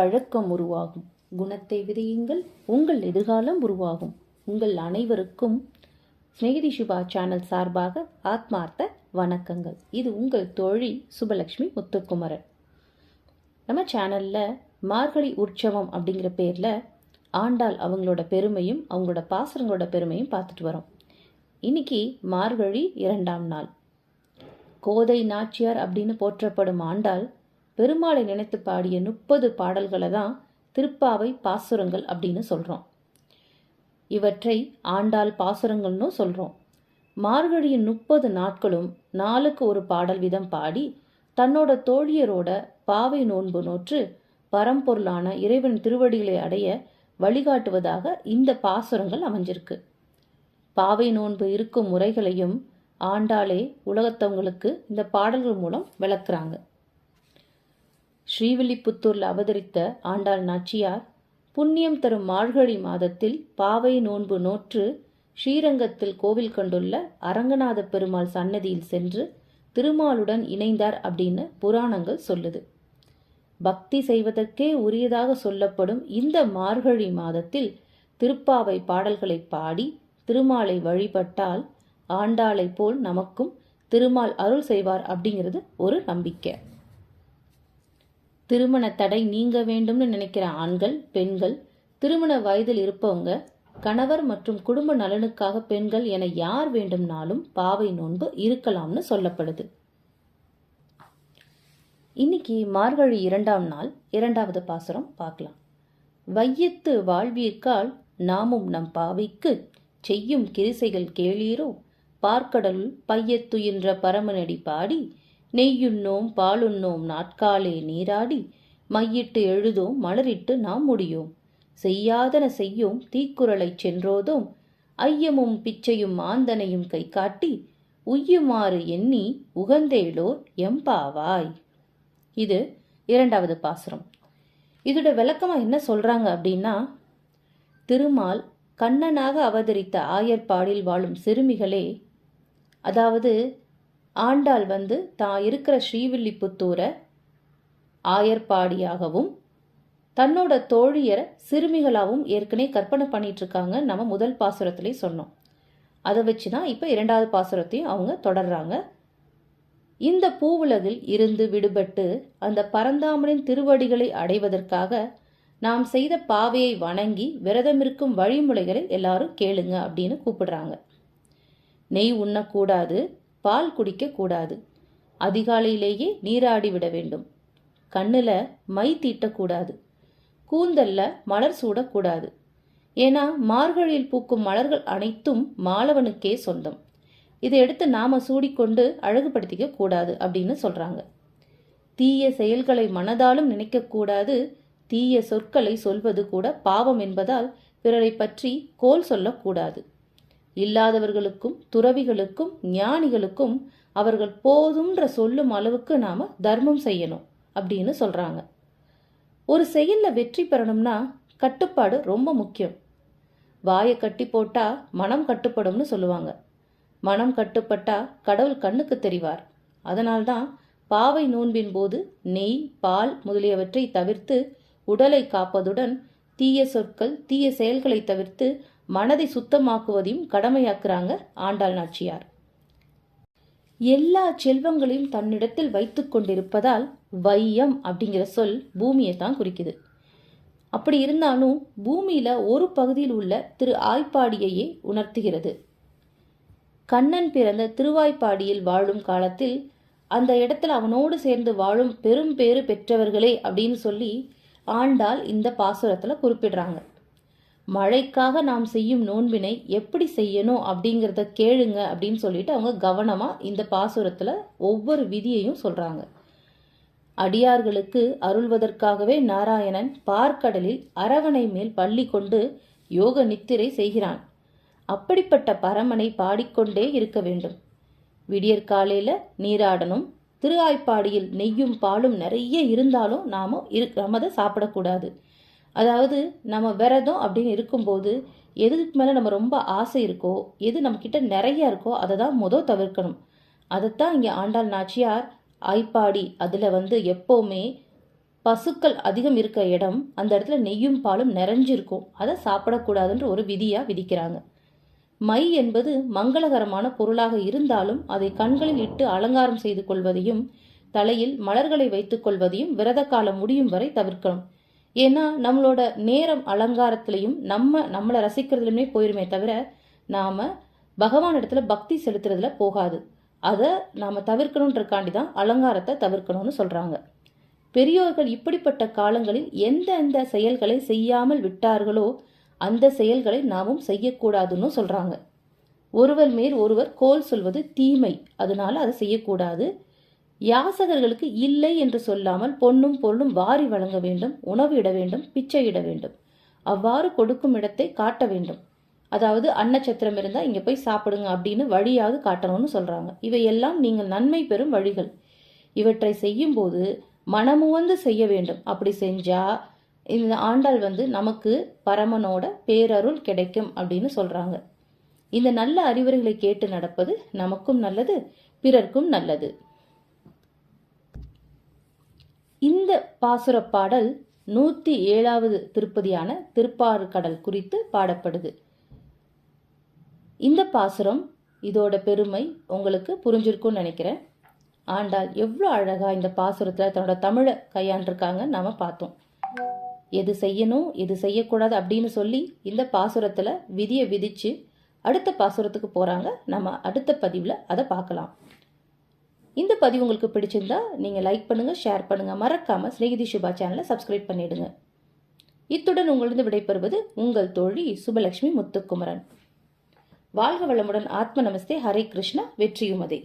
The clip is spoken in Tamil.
பழக்கம் உருவாகும். குணத்தை விதையுங்கள் உங்கள் எதிர்காலம் உருவாகும். உங்கள் அனைவருக்கும் ஸ்நேகிதி சுபா சேனல் சார்பாக ஆத்மார்த்த வணக்கங்கள். இது உங்கள் தோழி சுபலக்ஷ்மி முத்துக்குமரன். நம்ம சேனலில் மார்கழி உற்சவம் அப்படிங்கிற பேரில் ஆண்டாள் அவங்களோட பெருமையும் அவங்களோட பாசரங்களோட பெருமையும் பார்த்துட்டு வரோம். இன்னைக்கு மார்கழி இரண்டாம் நாள். கோதை நாச்சியார் அப்படின்னு போற்றப்படும் ஆண்டாள் பெருமாளை நினைத்து பாடிய முப்பது பாடல்களை தான் திருப்பாவை பாசுரங்கள் அப்படின்னு சொல்கிறோம் இவற்றை ஆண்டாள் பாசுரங்கள்னு சொல்கிறோம் மார்கழியின் முப்பது நாட்களும் நாளுக்கு ஒரு பாடல் விதம் பாடி தன்னோட தோழியரோட பாவை நோன்பு நோற்று பரம்பொருளான இறைவன் திருவடிகளை அடைய வழிகாட்டுவதாக இந்த பாசுரங்கள் அமைஞ்சிருக்கு. பாவை நோன்பு இருக்கும் முறைகளையும் ஆண்டாளே உலகத்தவங்களுக்கு இந்த பாடல்கள் மூலம் விளக்குறாங்க. ஸ்ரீவில்லிபுத்தூரில் அவதரித்த ஆண்டாள் நாச்சியார் புண்ணியம் தரும் மார்கழி மாதத்தில் பாவை நோன்பு நோற்று ஸ்ரீரங்கத்தில் கோவில் கொண்டுள்ள அரங்கநாத பெருமாள் சன்னதியில் சென்று திருமாலுடன் இணைந்தார் அப்படின்னு புராணங்கள் சொல்லுது. பக்தி செய்வதற்கே உரியதாக சொல்லப்படும் இந்த மார்கழி மாதத்தில் திருப்பாவை பாடல்களை பாடி திருமாலை வழிபட்டால் ஆண்டாளை போல் நமக்கும் திருமால் அருள் செய்வார் அப்படிங்கிறது ஒரு நம்பிக்கை. திருமண தடை நீங்க வேண்டும்னு நினைக்கிற ஆண்கள் பெண்கள் திருமண வயதில் இருப்பவங்க கணவர் மற்றும் குடும்ப நலனுக்காக பெண்கள் என யார் வேண்டும்னாலும் பாவை நோன்பு இருக்கலாம்னு சொல்லப்படுது. இன்னைக்கு மார்கழி இரண்டாம் நாள் இரண்டாவது பாசுரம் பார்க்கலாம். வையத்து வாழ்வீர்க்கால் நாமும் நம் பாவைக்கு செய்யும் கிரிசைகள் கேளீரோ? பார்க்கடலுள் பையத்துயின்ற பரமனடி பாடி நெய்யுண்ணோம் பாலுண்ணோம் நாட்காலே நீராடி மையிட்டு எழுதோம் மலரிட்டு நாம் முடியோம். செய்யாதன செய்யோம் தீக்குறளைச் சென்றோதோம். ஐயமும் பிச்சையும் ஆந்தனையும் கை காட்டி உய்யுமாறு எண்ணி உகந்தேளோர் எம்பாவாய். இது இரண்டாவது பாசுரம். இதோட விளக்கமாக என்ன சொல்கிறாங்க அப்படின்னா திருமால் கண்ணனாக அவதரித்த ஆயர்பாடில் வாழும் சிறுமிகளே அதாவது ஆண்டாள் வந்து தான் இருக்கிற ஸ்ரீவில்லிபுத்தூரை ஆயர்பாடியாகவும் தன்னோட தோழியரை சிறுமிகளாகவும் ஏற்கனவே கற்பனை பண்ணிட்டு இருக்காங்க நம்ம முதல் பாசுரத்திலே சொன்னோம். அதை வச்சு தான் இப்போ இரண்டாவது பாசுரத்தையும் அவங்க தொடர்றாங்க. இந்த பூவுலகில் இருந்து விடுபட்டு அந்த பரந்தாமனின் திருவடிகளை அடைவதற்காக நாம் செய்த பாவையை வணங்கி விரதமிருக்கும் வழிமுறைகளை எல்லாரும் கேளுங்க அப்படின்னு கூப்பிடுறாங்க. நெய் உண்ணக்கூடாது பால் குடிக்கக்கூடாது அதிகாலையிலேயே நீராடி விட வேண்டும். கண்ணில் மை தீட்டக்கூடாது கூந்தல்ல மலர் சூடக்கூடாது ஏன்னா மார்கழியில் பூக்கும் மலர்கள் அனைத்தும் மாலவனுக்கே சொந்தம். இதை எடுத்து நாம சூடிக்கொண்டு அழகுபடுத்திக்க கூடாது அப்படின்னு சொல்றாங்க. தீய செயல்களை மனதாலும் நினைக்கக்கூடாது தீய சொற்களை சொல்வது கூட பாவம் என்பதால் பிறரை பற்றி கோல் சொல்லக்கூடாது இல்லாதவர்களுக்கும் துறவிகளுக்கும் ஞானிகளுக்கும் அவர்கள் போதும்ன்ற சொல்லும் அளவுக்கு நாம தர்மம் செய்யணும் அப்படின்னு சொல்றாங்க. ஒரு செயல்ல வெற்றி பெறணும்னா கட்டுப்பாடு ரொம்ப முக்கியம். வாயை கட்டி போட்டா மனம் கட்டுப்படும்னு சொல்லுவாங்க. மனம் கட்டுப்பட்டா கடவுள் கண்ணுக்கு தெரிவார். அதனால்தான் பாவை நோன்பின் போது நெய் பால் முதலியவற்றை தவிர்த்து உடலை காப்பதுடன் தீய சொற்கள் தீய செயல்களை தவிர்த்து மனதை சுத்தமாக்குவதையும் கடமையாக்குறாங்க ஆண்டாள் நாச்சியார். எல்லா செல்வங்களையும் தன்னிடத்தில் வைத்து கொண்டிருப்பதால் வையம் அப்படிங்கிற சொல் பூமியை தான் குறிக்குது. அப்படி இருந்தாலும் பூமியில ஒரு பகுதியில் உள்ள திரு ஆய்ப்பாடியையே உணர்த்துகிறது. கண்ணன் பிறந்த திருவாய்ப்பாடியில் வாழும் காலத்தில் அந்த இடத்துல அவனோடு சேர்ந்து வாழும் பெரும் பேறு பெற்றவர்களே அப்படின்னு சொல்லி ஆண்டாள் இந்த பாசுரத்தில் குறிப்பிடுறாங்க. மழைக்காக நாம் செய்யும் நோன்பினை எப்படி செய்யணும் அப்படிங்கிறத கேளுங்க அப்படின்னு சொல்லிட்டு அவங்க கவனமாக இந்த பாசுரத்தில் ஒவ்வொரு விதியையும் சொல்கிறாங்க அடியார்களுக்கு அருள்வதற்காகவே நாராயணன் பார்க்கடலில் அரவணை மேல் பள்ளி கொண்டு யோக நித்திரை செய்கிறான். அப்படிப்பட்ட பரமனை பாடிக்கொண்டே இருக்க வேண்டும். விடியற்காலையில் நீராடணும் திரு ஆய்ப்பாடியில் நெய்யும் பாலும் நிறைய இருந்தாலும் நாம இரு நம்ம அதை சாப்பிடக்கூடாது. அதாவது நம்ம விரதம் அப்படின்னு இருக்கும்போது எதுக்கு மேலே நம்ம ரொம்ப ஆசை இருக்கோ எது நம்மக்கிட்ட நிறைய இருக்கோ அதை தான் மொதல் தவிர்க்கணும். அதைத்தான் இங்கே ஆண்டாள் நாச்சியார் ஆய்ப்பாடி. அதில் வந்து எப்போவுமே பசுக்கள் அதிகம் இருக்க இடம் அந்த இடத்துல நெய்யும் பாலும் நிறைஞ்சிருக்கும். அதை சாப்பிடக்கூடாதுன்ற ஒரு விதியாக விதிக்கிறாங்க. மை என்பது மங்களகரமான பொருளாக இருந்தாலும் அதை கண்களில் இட்டு அலங்காரம் செய்து கொள்வதையும் தலையில் மலர்களை வைத்துக் கொள்வதையும் விரத காலம் முடியும் வரை தவிர்க்கணும். ஏன்னா நம்மளோட நேரம் அலங்காரத்திலையும் நம்ம நம்மளை ரசிக்கிறதுலையுமே போயிருமே தவிர நாம பகவான் இடத்துல பக்தி செலுத்துறதுல போகாது. அதை நாம தவிர்க்கணுன்றக்காண்டி தான் அலங்காரத்தை தவிர்க்கணும்னு சொல்றாங்க. பெரியோர்கள் இப்படிப்பட்ட காலங்களில் எந்தெந்த செயல்களை செய்யாமல் விட்டார்களோ அந்த செயல்களை நாமும் செய்யக்கூடாதுன்னு சொல்றாங்க. ஒருவர் மேல் ஒருவர் கோல் சொல்வது தீமை. அதனால அதை செய்யக்கூடாது. யாசகர்களுக்கு இல்லை என்று சொல்லாமல் பொன்னும் பொருளும் வாரி வழங்க வேண்டும் உணவு இட வேண்டும் பிச்சை இட வேண்டும். அவ்வாறு கொடுக்கும் இடத்தை காட்ட வேண்டும். அதாவது அன்னச்சத்திரம் இருந்தால் இங்கே போய் சாப்பிடுங்க அப்படின்னு வழியாவது காட்டணும்னு சொல்கிறாங்க இவையெல்லாம் நீங்கள் நன்மை பெறும் வழிகள். இவற்றை செய்யும்போது மனமுவந்து செய்ய வேண்டும். அப்படி செஞ்சா இந்த ஆண்டாள் வந்து நமக்கு பரமனோட பேரருள் கிடைக்கும் அப்படின்னு சொல்கிறாங்க இந்த நல்ல அறிவுரைகளை கேட்டு நடப்பது நமக்கும் நல்லது பிறர்க்கும் நல்லது. இந்த பாசுரப் பாடல் நூத்தி ஏழாவது திருப்பதியான திருப்பாறுகடல் குறித்து பாடப்படுது. இந்த பாசுரம் இதோட பெருமை உங்களுக்கு புரிஞ்சிருக்கும்னு நினைக்கிறேன். ஆண்டால் எவ்வளோ அழகா இந்த பாசுரத்தில் தன்னோட தமிழை கையாண்டிருக்காங்க நாம பார்த்தோம். எது செய்யணும் எது செய்யக்கூடாது அப்படின்னு சொல்லி இந்த பாசுரத்தில் விதியை விதிச்சு அடுத்த பாசுரத்துக்கு போகிறாங்க நம்ம அடுத்த பதிவில் அதை பார்க்கலாம். இந்த பதிவு உங்களுக்கு பிடிச்சிருந்தா நீங்கள் லைக் பண்ணுங்கள் ஷேர் பண்ணுங்கள் மறக்காமல் ஸ்நேகிதி சுபா சேனலை சப்ஸ்கிரைப் பண்ணிவிடுங்க இத்துடன் உங்களிருந்து விடைபெறுவது உங்கள் தோழி சுபலட்சுமி முத்துக்குமரன். வாழ்க வளமுடன். ஆத்ம நமஸ்தே. ஹரே கிருஷ்ணா. வெற்றியுமதே